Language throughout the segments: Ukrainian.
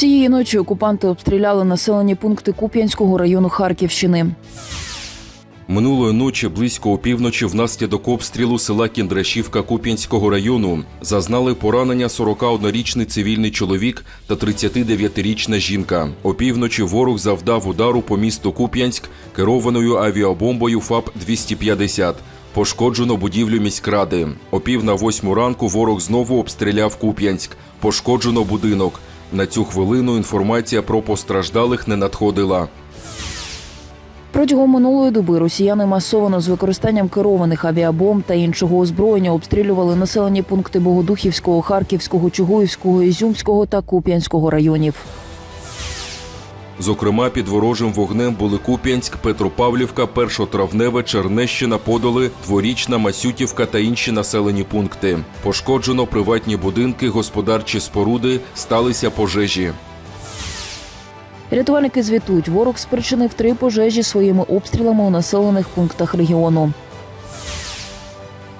Цієї ночі окупанти обстріляли населені пункти Куп'янського району Харківщини. Минулої ночі близько опівночі внаслідок обстрілу села Кіндрашівка Куп'янського району зазнали поранення 41-річний цивільний чоловік та 39-річна жінка. Опівночі ворог завдав удару по місту Куп'янськ керованою авіабомбою ФАП-250. Пошкоджено будівлю міськради. О пів на восьму ранку ворог знову обстріляв Куп'янськ. Пошкоджено будинок. На цю хвилину інформація про постраждалих не надходила. Протягом минулої доби росіяни масово з використанням керованих авіабомб та іншого озброєння обстрілювали населені пункти Богодухівського, Харківського, Чугуївського, Ізюмського та Куп'янського районів. Зокрема, під ворожим вогнем були Куп'янськ, Петропавлівка, Першотравневе, Чернещина, Подоли, Дворічна, Масютівка та інші населені пункти. Пошкоджено приватні будинки, господарчі споруди, сталися пожежі. Рятувальники звітують, ворог спричинив три пожежі своїми обстрілами у населених пунктах регіону.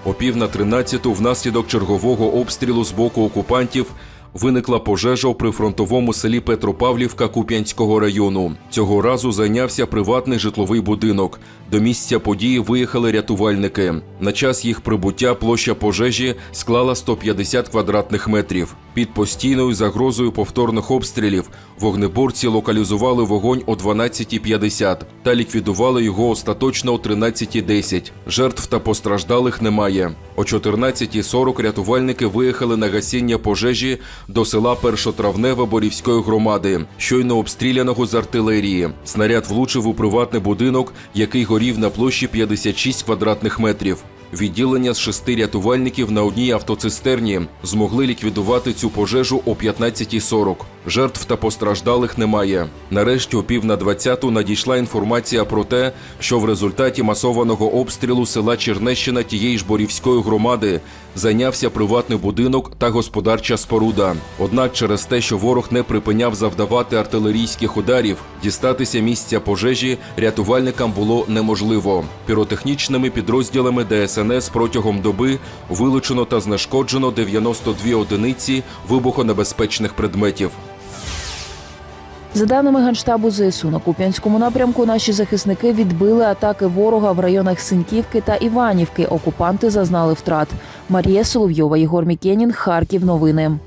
О пів на тринадцяту внаслідок чергового обстрілу з боку окупантів виникла пожежа у прифронтовому селі Петропавлівка Куп'янського району. Цього разу зайнявся приватний житловий будинок. До місця події виїхали рятувальники. На час їх прибуття площа пожежі склала 150 квадратних метрів. Під постійною загрозою повторних обстрілів вогнеборці локалізували вогонь о 12.50 та ліквідували його остаточно о 13.10. Жертв та постраждалих немає. О 14.40 рятувальники виїхали на гасіння пожежі до села Першотравневе Борівської громади, щойно обстріляного з артилерії. Снаряд влучив у приватний будинок, який горів на площі 56 квадратних метрів. Відділення з шести рятувальників на одній автоцистерні змогли ліквідувати цю пожежу о 15.40. Жертв та постраждалих немає. Нарешті о пів на двадцяту надійшла інформація про те, що в результаті масованого обстрілу села Чернещина тієї ж Борівської громади зайнявся приватний будинок та господарча споруда. Однак через те, що ворог не припиняв завдавати артилерійських ударів, дістатися місця пожежі рятувальникам було неможливо. Піротехнічними підрозділами ДСНС протягом доби вилучено та знешкоджено 92 одиниці вибухонебезпечних предметів. За даними Генштабу ЗСУ, на Куп'янському напрямку наші захисники відбили атаки ворога в районах Синьківки та Іванівки. Окупанти зазнали втрат. Марія Соловйова, Єгор Мікенін, Харків. Новини.